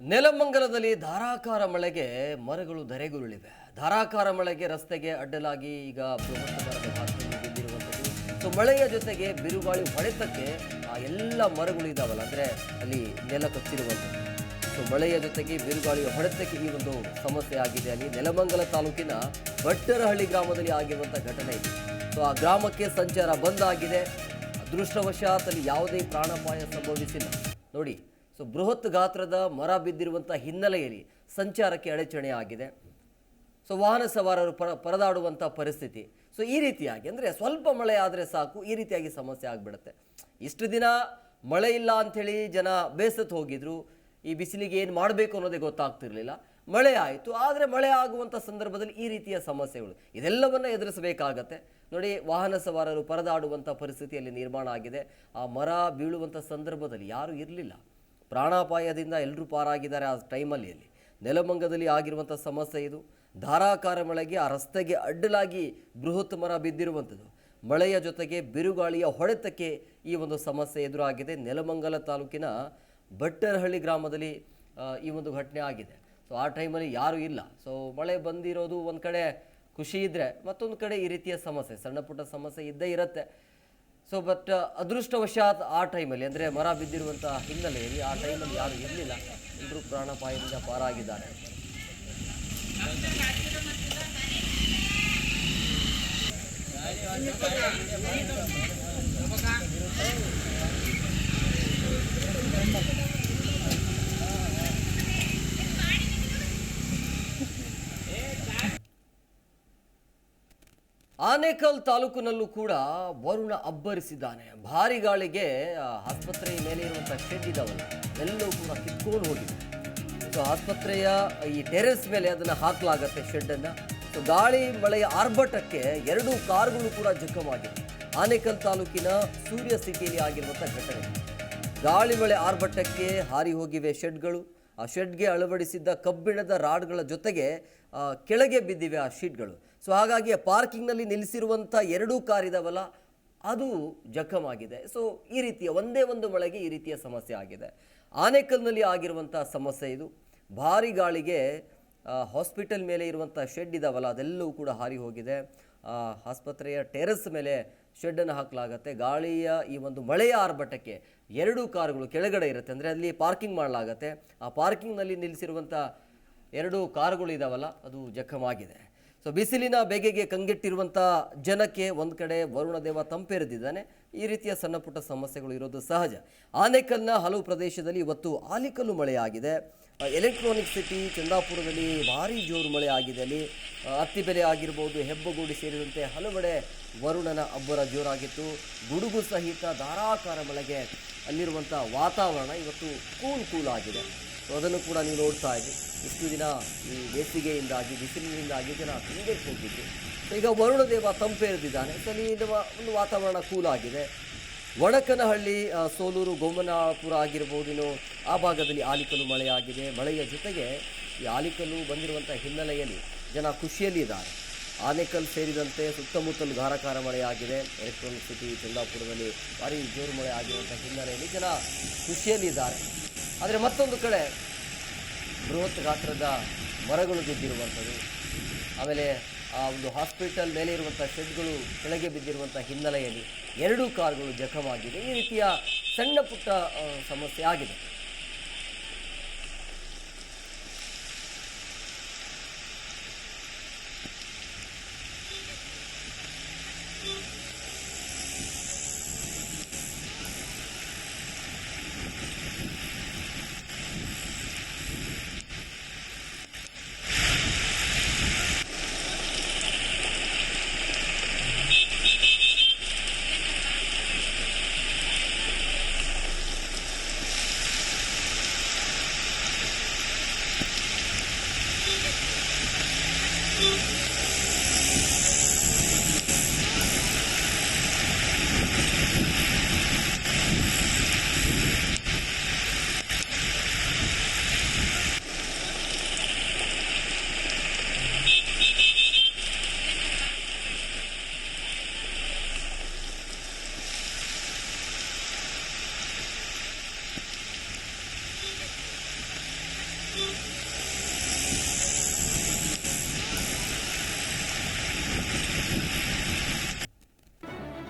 ನೆಲಮಂಗಲದಲ್ಲಿ ಧಾರಾಕಾರ ಮಳೆಗೆ ಮರಗಳು ಧರೆಗುರುಳಿವೆ. ಧಾರಾಕಾರ ಮಳೆಗೆ ರಸ್ತೆಗೆ ಅಡ್ಡಲಾಗಿ ಈಗ ಸೊ ಮಳೆಯ ಜೊತೆಗೆ ಬಿರುಗಾಳಿ ಹೊಡೆತಕ್ಕೆ ಆ ಎಲ್ಲ ಮರಗಳು ಇದಾವಲ್ಲ, ಅಂದರೆ ಅಲ್ಲಿ ನೆಲ ಕಚ್ಚಿರುವಂಥದ್ದು. ಸೊ ಮಳೆಯ ಜೊತೆಗೆ ಬಿರುಗಾಳಿ ಹೊಡೆತಕ್ಕೆ ಈ ಒಂದು ಸಮಸ್ಯೆ ಆಗಿದೆ. ಅಲ್ಲಿ ನೆಲಮಂಗಲ ತಾಲೂಕಿನ ಭಟ್ಟರಹಳ್ಳಿ ಗ್ರಾಮದಲ್ಲಿ ಆಗಿರುವಂಥ ಘಟನೆ ಇದೆ. ಸೊ ಆ ಗ್ರಾಮಕ್ಕೆ ಸಂಚಾರ ಬಂದ್ ಆಗಿದೆ. ಅದೃಷ್ಟವಶಾತ್ ಅಲ್ಲಿ ಯಾವುದೇ ಪ್ರಾಣಾಪಾಯ ಸಂಭವಿಸಿಲ್ಲ. ನೋಡಿ ಸೊ ಬೃಹತ್ ಗಾತ್ರದ ಮರ ಬಿದ್ದಿರುವಂಥ ಹಿನ್ನೆಲೆಯಲ್ಲಿ ಸಂಚಾರಕ್ಕೆ ಅಡಚಣೆ ಆಗಿದೆ. ಸೊ ವಾಹನ ಸವಾರರು ಪರ ಪರದಾಡುವಂಥ ಪರಿಸ್ಥಿತಿ. ಸೊ ಈ ರೀತಿಯಾಗಿ ಅಂದರೆ ಸ್ವಲ್ಪ ಮಳೆ ಆದರೆ ಸಾಕು, ಈ ರೀತಿಯಾಗಿ ಸಮಸ್ಯೆ ಆಗಿಬಿಡುತ್ತೆ. ಇಷ್ಟು ದಿನ ಮಳೆ ಇಲ್ಲ ಅಂಥೇಳಿ ಜನ ಬೇಸತ್ತು ಹೋಗಿದ್ರು. ಈ ಬಿಸಿಲಿಗೆ ಏನು ಮಾಡಬೇಕು ಅನ್ನೋದೇ ಗೊತ್ತಾಗ್ತಿರಲಿಲ್ಲ. ಮಳೆ ಆಯಿತು, ಆದರೆ ಮಳೆ ಆಗುವಂಥ ಸಂದರ್ಭದಲ್ಲಿ ಈ ರೀತಿಯ ಸಮಸ್ಯೆಗಳು. ಇದೆಲ್ಲವನ್ನು ಎದುರಿಸಬೇಕಾಗತ್ತೆ. ನೋಡಿ, ವಾಹನ ಸವಾರರು ಪರದಾಡುವಂಥ ಪರಿಸ್ಥಿತಿಯಲ್ಲಿ ನಿರ್ಮಾಣ ಆಗಿದೆ. ಆ ಮರ ಬೀಳುವಂಥ ಸಂದರ್ಭದಲ್ಲಿ ಯಾರೂ ಇರಲಿಲ್ಲ. ಪ್ರಾಣಾಪಾಯದಿಂದ ಎಲ್ಲರೂ ಪಾರಾಗಿದ್ದಾರೆ ಆ ಟೈಮಲ್ಲಿ ಅಲ್ಲಿ ನೆಲಮಂಗದಲ್ಲಿ ಆಗಿರುವಂಥ ಸಮಸ್ಯೆ ಇದು. ಧಾರಾಕಾರ ಮಳೆಗೆ ಆ ರಸ್ತೆಗೆ ಅಡ್ಡಲಾಗಿ ಬೃಹತ್ ಮರ ಬಿದ್ದಿರುವಂಥದ್ದು. ಮಳೆಯ ಜೊತೆಗೆ ಬಿರುಗಾಳಿಯ ಹೊಡೆತಕ್ಕೆ ಈ ಒಂದು ಸಮಸ್ಯೆ ಎದುರಾಗಿದೆ. ನೆಲಮಂಗಲ ತಾಲೂಕಿನ ಭಟ್ಟರಹಳ್ಳಿ ಗ್ರಾಮದಲ್ಲಿ ಈ ಒಂದು ಘಟನೆ ಆಗಿದೆ. ಸೊ ಆ ಟೈಮಲ್ಲಿ ಯಾರೂ ಇಲ್ಲ. ಸೊ ಮಳೆ ಬಂದಿರೋದು ಒಂದು ಕಡೆ ಖುಷಿ ಇದ್ದರೆ ಮತ್ತೊಂದು ಕಡೆ ಈ ರೀತಿಯ ಸಮಸ್ಯೆ, ಸಣ್ಣ ಪುಟ್ಟ ಸಮಸ್ಯೆ ಇದ್ದೇ ಇರುತ್ತೆ. ಸೊ ಬಟ್ ಅದೃಷ್ಟವಶಾತ್ ಆ ಟೈಮಲ್ಲಿ ಅಂದರೆ ಮರ ಬಿದ್ದಿರುವಂಥ ಹಿನ್ನೆಲೆಯಲ್ಲಿ ಆ ಟೈಮಲ್ಲಿ ಯಾರು ಇರಲಿಲ್ಲ. ಎಲ್ಲರೂ ಪ್ರಾಣಪಾಯದಿಂದ ಪಾರಾಗಿದ್ದಾರೆ. ಆನೇಕಲ್ ತಾಲೂಕಿನಲ್ಲೂ ಕೂಡ ವರುಣ ಅಬ್ಬರಿಸಿದ್ದಾನೆ. ಭಾರಿ ಗಾಳಿಗೆ ಆಸ್ಪತ್ರೆಯ ಮೇಲೆ ಇರುವಂಥ ಶೆಡ್ ಇದಾವಲ್ಲ ಎಲ್ಲವೂ ಕೂಡ ಕಿತ್ಕೊಂಡು ಹೋಗಿದೆ. ಸೊ ಆಸ್ಪತ್ರೆಯ ಈ ಟೆರೆಸ್ ಮೇಲೆ ಅದನ್ನು ಹಾಕಲಾಗತ್ತೆ ಶೆಡ್ಡನ್ನು ಸೊ ಗಾಳಿ ಮಳೆಯ ಆರ್ಭಟಕ್ಕೆ ಎರಡು ಕಾರ್ಗಳು ಕೂಡ ಜಖಮಾಗಿವೆ ಆನೇಕಲ್ ತಾಲೂಕಿನ ಸೂರ್ಯ ಸಿಟಿಯಲ್ಲಿ ಆಗಿರುವಂಥ ಘಟನೆ. ಗಾಳಿ ಮಳೆ ಆರ್ಭಟಕ್ಕೆ ಹಾರಿ ಹೋಗಿವೆ ಶೆಡ್ಗಳು ಆ ಶೆಡ್ಗೆ ಅಳವಡಿಸಿದ್ದ ಕಬ್ಬಿಣದ ರಾಡ್ಗಳ ಜೊತೆಗೆ ಕೆಳಗೆ ಬಿದ್ದಿವೆ ಆ ಶೀಟ್ಗಳು ಸೊ ಹಾಗಾಗಿ ಪಾರ್ಕಿಂಗ್ನಲ್ಲಿ ನಿಲ್ಲಿಸಿರುವಂಥ ಎರಡೂ ಕಾರ್ ಇದಾವಲ್ಲ ಅದು ಜಖಮಾಗಿದೆ. ಸೊ ಈ ರೀತಿಯ ಒಂದೇ ಒಂದು ಮಳೆಗೆ ಈ ರೀತಿಯ ಸಮಸ್ಯೆ ಆಗಿದೆ. ಆನೇಕಲ್ನಲ್ಲಿ ಆಗಿರುವಂಥ ಸಮಸ್ಯೆ ಇದು. ಭಾರಿ ಗಾಳಿಗೆ ಹಾಸ್ಪಿಟಲ್ ಮೇಲೆ ಇರುವಂಥ ಶೆಡ್ ಇದಾವಲ್ಲ ಅದೆಲ್ಲವೂ ಕೂಡ ಹಾರಿ ಹೋಗಿದೆ. ಆಸ್ಪತ್ರೆಯ ಟೆರೆಸ್ ಮೇಲೆ ಶೆಡ್ಡನ್ನು ಹಾಕಲಾಗತ್ತೆ. ಗಾಳಿಯ ಈ ಒಂದು ಮಳೆಯ ಆರ್ಭಟಕ್ಕೆ ಎರಡೂ ಕಾರುಗಳು ಕೆಳಗಡೆ ಇರುತ್ತೆ. ಅಂದರೆ ಅಲ್ಲಿ ಪಾರ್ಕಿಂಗ್ ಮಾಡಲಾಗತ್ತೆ. ಆ ಪಾರ್ಕಿಂಗ್ನಲ್ಲಿ ನಿಲ್ಲಿಸಿರುವಂಥ ಎರಡು ಕಾರುಗಳು ಇದಾವಲ್ಲ ಅದು ಜಖಮಾಗಿದೆ. ಸೊ ಬಿಸಿಲಿನ ಬೇಗೆಗೆ ಕಂಗೆಟ್ಟಿರುವಂಥ ಜನಕ್ಕೆ ಒಂದು ಕಡೆ ವರುಣದೇವ ತಂಪೆರೆದಿದ್ದಾನೆ. ಈ ರೀತಿಯ ಸಣ್ಣ ಪುಟ್ಟ ಸಮಸ್ಯೆಗಳು ಇರೋದು ಸಹಜ. ಆನೇಕಲ್ನ ಹಲವು ಪ್ರದೇಶದಲ್ಲಿ ಇವತ್ತು ಆಲಿಕಲ್ಲು ಮಳೆಯಾಗಿದೆ. ಎಲೆಕ್ಟ್ರಾನಿಕ್ ಸಿಟಿ ಚಂದಾಪುರದಲ್ಲಿ ಭಾರಿ ಜೋರು ಮಳೆ ಆಗಿದೆ ಅಲ್ಲಿ ಅತ್ತಿ ಅತ್ತಿಬೆಲೆ ಆಗಿರ್ಬೋದು, ಹೆಬ್ಬಗೂಡಿ ಸೇರಿದಂತೆ ಹಲವೆಡೆ ವರುಣನ ಅಬ್ಬರ ಜೋರಾಗಿತ್ತು. ಗುಡುಗು ಸಹಿತ ಧಾರಾಕಾರ ಮಳೆಗೆ ಅಲ್ಲಿರುವಂಥ ವಾತಾವರಣ ಇವತ್ತು ಕೂಲ್ ಕೂಲ್ ಆಗಿದೆ. ಸೊ ಅದನ್ನು ಕೂಡ ನೀವು ನೋಡ್ತಾ ಇದ್ರಿ ಇಷ್ಟು ದಿನ ಈ ಬೇಸಿಗೆಯಿಂದಾಗಿ, ಬಿಸಿಲಿನಿಂದಾಗಿ ಜನ ಹಿಂಗೆಟ್ಟು ಹೋಗಿದ್ದು ಸೊ ಈಗ ವರುಣದೇವ ದೇವ ತಂಪೇರಿದ್ದಾನೆ ಸೊ ಇರುವ ಒಂದು ವಾತಾವರಣ ಕೂಲ್ ಆಗಿದೆ. ಒಣಕನಹಳ್ಳಿ ಸೋಲೂರು, ಗೋಮನಾಪುರ ಆಗಿರ್ಬೋದು, ಇನ್ನು ಆ ಭಾಗದಲ್ಲಿ ಆಲಿಕಲ್ಲು ಮಳೆಯಾಗಿದೆ. ಮಳೆಯ ಜೊತೆಗೆ ಈ ಆಲಿಕಲ್ಲು ಬಂದಿರುವಂಥ ಹಿನ್ನೆಲೆಯಲ್ಲಿ ಜನ ಖುಷಿಯಲ್ಲಿ ಇದ್ದಾರೆ ಆನೆಕಲ್ ಸೇರಿದಂತೆ ಸುತ್ತಮುತ್ತಲು ಧಾರಾಕಾರ ಮಳೆಯಾಗಿದೆ. ಎಲೆಕ್ಟ್ರಾನಿಕ್ ಸಿಟಿ ಚಂದಾಪುರದಲ್ಲಿ ಭಾರಿ ಜೋರು ಮಳೆ ಆಗಿರುವಂಥ ಹಿನ್ನೆಲೆಯಲ್ಲಿ ಜನ ಖುಷಿಯಲ್ಲಿದ್ದಾರೆ. ಆದರೆ ಮತ್ತೊಂದು ಕಡೆ ಬೃಹತ್ ಗಾತ್ರದ ಮರಗಳು ಬಿದ್ದಿರುವಂಥದ್ದು. ಆಮೇಲೆ ಆ ಒಂದು ಹಾಸ್ಪಿಟಲ್ ಮೇಲೆ ಇರುವಂಥ ಶೆಡ್ಗಳು ಕೆಳಗೆ ಬಿದ್ದಿರುವಂಥ ಹಿನ್ನೆಲೆಯಲ್ಲಿ ಎರಡೂ ಕಾರ್ಗಳು ಜಖಮಾಗಿದೆ ಈ ರೀತಿಯ ಸಣ್ಣ ಪುಟ್ಟ ಸಮಸ್ಯೆ ಆಗಿದೆ.